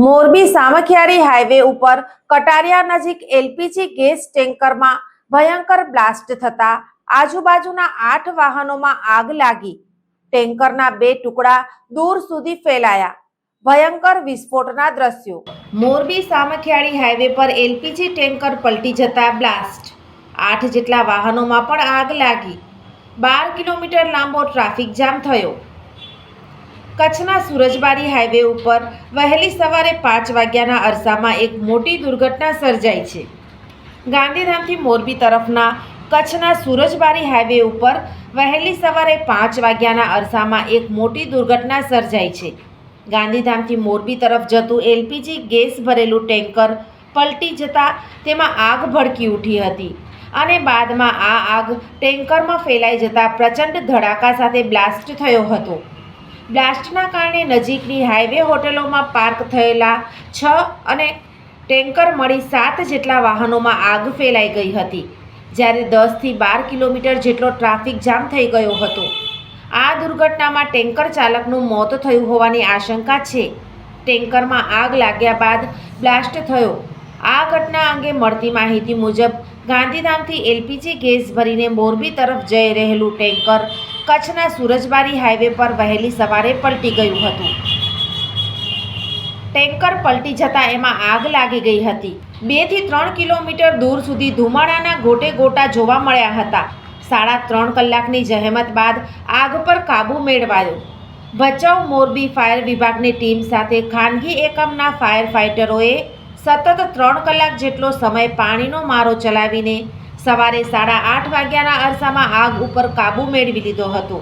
Morbi Samakhiyali highway ઉપર કટારિયા નજીક LPG gas ટેન્કરમાં ભયંકર બ્લાસ્ટ થતા આજુબાજુના આઠ વાહનોમાં આગ લાગી. ટેન્કરના બે ટુકડા દૂર સુધી ફેલાયા. ભયંકર વિસ્ફોટના દ્રશ્યો. મોરબી સામખિયાળી હાઈવે પર એલપીજી ટેન્કર પલટી જતા બ્લાસ્ટ. આઠ જેટલા વાહનોમાં પણ આગ લાગી. બાર કિલોમીટર લાંબો ટ્રાફિક જામ થયો. કચ્છના સુરજબારી હાઈવે ઉપર વહેલી સવારે પાંચ વાગ્યાના અરસામાં એક મોટી દુર્ઘટના સર્જાઈ છે. ગાંધીધામથી મોરબી તરફના કચ્છના સુરજબારી હાઈવે ઉપર વહેલી સવારે પાંચ વાગ્યાના અરસામાં એક મોટી દુર્ઘટના સર્જાઈ છે. ગાંધીધામથી મોરબી તરફ જતું એલપીજી ગેસ ભરેલું ટેન્કર પલટી જતાં તેમાં આગ ભડકી ઉઠી હતી અને બાદમાં આ આગ ટેન્કરમાં ફેલાઈ જતાં પ્રચંડ ધડાકા સાથે બ્લાસ્ટ થયો હતો. બ્લાસ્ટના કારણે નજીકની હાઈવે હોટલોમાં પાર્ક થયેલા છ અને ટેન્કર મળી સાત જેટલા વાહનોમાં આગ ફેલાઈ ગઈ હતી, જ્યારે દસથી બાર કિલોમીટર જેટલો ટ્રાફિક જામ થઈ ગયો હતો. આ દુર્ઘટનામાં ટેન્કર ચાલકનું મોત થયું હોવાની આશંકા છે. ટેન્કરમાં આગ લાગ્યા બાદ બ્લાસ્ટ થયો. આ ઘટના અંગે મળતી માહિતી મુજબ ગાંધીધામથી એલપીજી ગેસ ભરીને મોરબી તરફ જઈ રહેલું ટેન્કર કચ્છના સુરજબારી હાઈવે પર વહેલી સવારે પલટી ગયું હતું. ટેન્કર પલટી જતાં એમાં આગ લાગી ગઈ હતી. બેથી ત્રણ કિલોમીટર દૂર સુધી ધુમાડાના ગોટે ગોટા જોવા મળ્યા હતા. સાડા ત્રણ કલાકની જહેમત બાદ આગ પર કાબૂ મેળવાયો. ભચાઉ મોરબી ફાયર વિભાગની ટીમ સાથે ખાનગી એકમના ફાયર ફાઇટરોએ સતત ત્રણ કલાક જેટલો સમય પાણીનો મારો ચલાવીને સવારે સાડા આઠ વાગ્યાના અરસામાં આગ ઉપર કાબૂ મેળવી લીધો હતો.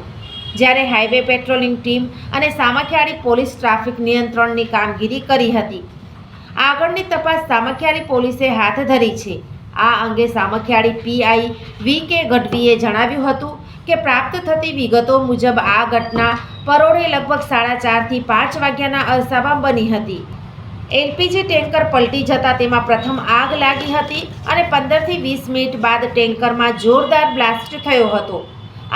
જ્યારે હાઈવે પેટ્રોલિંગ ટીમ અને સામખિયાળી પોલીસ ટ્રાફિક નિયંત્રણની કામગીરી કરી હતી. આગળની તપાસ સામખિયાળી પોલીસે હાથ ધરી છે. આ અંગે સામખિયાળી પીઆઈ વી કે ગઢવીએ જણાવ્યું હતું કે પ્રાપ્ત થતી વિગતો મુજબ આ ઘટના પરોઢે લગભગ સાડા ચારથી પાંચ વાગ્યાના અરસામાં બની હતી. એલપીજી ટેન્કર પલટી જતાં તેમાં પ્રથમ આગ લાગી હતી અને પંદરથી વીસ મિનિટ બાદ ટેન્કરમાં જોરદાર બ્લાસ્ટ થયો હતો.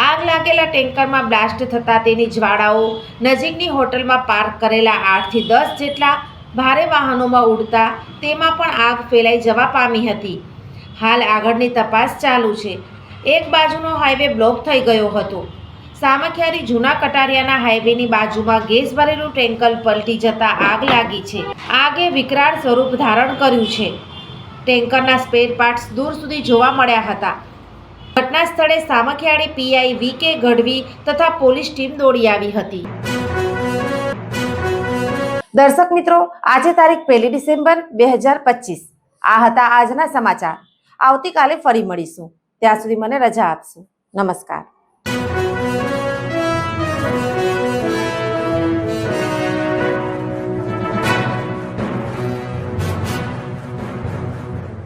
આગ લાગેલા ટેન્કરમાં બ્લાસ્ટ થતાં તેની જ્વાળાઓ નજીકની હોટલમાં પાર્ક કરેલા આઠથી દસ જેટલા ભારે વાહનોમાં ઉડતા તેમાં પણ આગ ફેલાઈ જવા પામી હતી. હાલ આગળની તપાસ ચાલુ છે. એક બાજુનો હાઈવે બ્લોક થઈ ગયો હતો. સામખિયારી જૂના કટારિયાના હાઈવેની બાજુમાં ગેસ ભરેલું ટેન્કર પલટી જતા આગ લાગી છે. આગે વિકરાળ સ્વરૂપ ધારણ કર્યું છે. ટેન્કરના સ્પેર પાર્ટ્સ દૂર સુધી જોવા મળ્યા હતા. ઘટના સ્થળે સામખિયાળી પીઆઈ વી કે ગઢવી તથા પોલીસ ટીમ દોડી આવી હતી. દર્શક મિત્રો, આજે તારીખ પહેલી ડિસેમ્બર બે હજાર પચીસ. આ હતા આજના સમાચાર. આવતીકાલે ફરી મળીશું. ત્યાં સુધી મને રજા આપશો. નમસ્કાર.